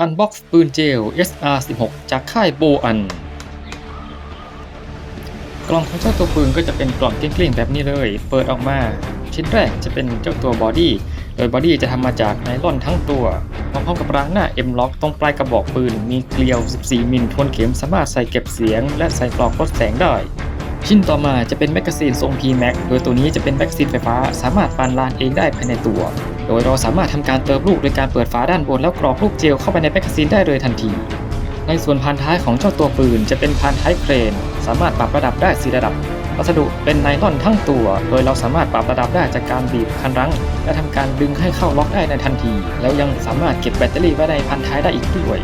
อันบ็อกซ์ปืนเจล SR16 จากค่ายโบอัน กล่องของเจ้าตัวปืนก็จะเป็นกล่องเกลี้ยงๆแบบนี้เลย เปิดออกมา ชิ้นแรกจะเป็นเจ้าตัวบอดี้ โดยบอดี้จะทำมาจากไนลอนทั้งตัวพร้อมกับรางหน้า M Lock ตรงปลายกระบอกปืน มีเกลียว 14 มิลทวนเข็มสามารถใส่เก็บเสียง และใส่ปลอกลดแสงได้ ชิ้นต่อมาจะเป็นแมกกาซีนทรง P-Max โดยตัวนี้จะเป็นแมกกาซีนไฟฟ้า สามารถปานลานเองได้ภายในตัว โดยเราสามารถทำการเติมลูกโดยการเปิดฝาด้านบนแล้วกรอกลูกเจลเข้าไปในแมกกาซีนได้เลยทันที ในส่วนพานท้ายของเจ้าตัวปืนจะเป็นพานท้ายเครน สามารถปรับระดับได้4ระดับ วัสดุเป็นไนลอนทั้งตัว โดยเราสามารถปรับระดับได้จากการบีบคันรั้ง และทำการดึงให้เข้าล็อกได้ในทันที แล้วยังสามารถเก็บแบตเตอรี่ไว้ในพันท้ายได้อีกด้วย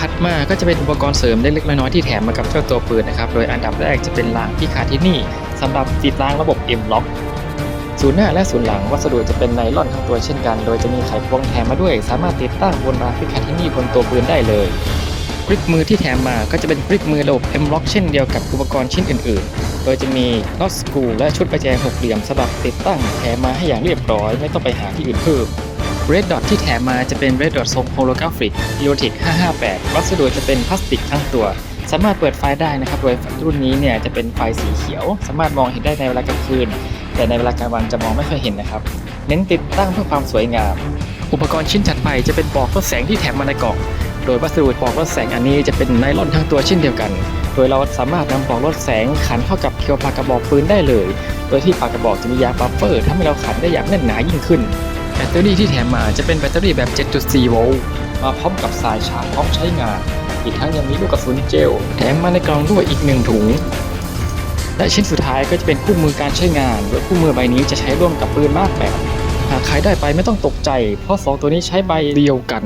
ถัดมาก็จะเป็นอุปกรณ์เสริมเล็กๆน้อยๆที่แถมมากับเจ้าตัวปืนนะครับ โดยอันดับแรกจะเป็นรางพิคาทินี่สำหรับติดตั้งระบบ M Lock ศูนย์หน้าและศูนย์หลังวัสดุจะเป็นไนลอนทั้งตัวเช่นกัน โดยจะมีไขควงแถมมาด้วย สามารถติดตั้งบนรางพิคาทินี่บนตัวปืนได้เลยกริปมือที่แถมมาก็จะเป็นกริปมือระบบ M Lock เช่นเดียวกับอุปกรณ์ชิ้นอื่น ๆ โดยจะมีน็อตสกรูและชุดประแจหกเหลี่ยมสำหรับติดตั้งแถมมาให้อย่างเรียบร้อย ไม่ต้องไปหาที่อื่นเพิ่ม Red Dot ที่แถมมาจะเป็น Red Dot ทรง Holographic e o t i c 558 วัสดุจะเป็นพลาสติกทั้งตัว สามารถเปิดไฟได้นะครับ โดยรุ่นนี้เนี่ยจะเป็นไฟสีเขียว สามารถมองเห็นได้ในเวลากลางคืน แต่ในเวลากลางวันจะมองไม่ค่อยเห็นนะครับ เน้นติดตั้งเพื่อความสวยงาม อุปกรณ์ชิ้นถัดไปจะเป็นปลอกลดแสงที่แถมมาในกล่อง โดยวัสดุปลอกลดแสงอันนี้จะเป็นไนลอนทั้งตัวเช่นเดียวกัน โดยเราสามารถนำปลอกลดแสงขันเข้ากับเคียวปากกระบอกปืนได้เลย โดยที่ปากกระบอกจะมียางบัฟเฟอร์ทำให้เราขันได้อย่างแน่นหนายิ่งขึ้น แบตเตอรี่ที่แถมมาจะเป็นแบตเตอรี่แบบ 7.4 โวลต์ มาพร้อมกับสายชาร์จพร้อมใช้งาน อีกทั้งยังมีลูกกระสุนเจล แถมมาในกล่องด้วยอีกหนึ่งถุง และชิ้นสุดท้ายก็จะเป็นคู่มือการใช้งาน โดยคู่มือใบนี้จะใช้ร่วมกับปืนมากแบบ หากใครได้ไปไม่ต้องตกใจ เพราะสองตัวนี้ใช้ใบเดียวกัน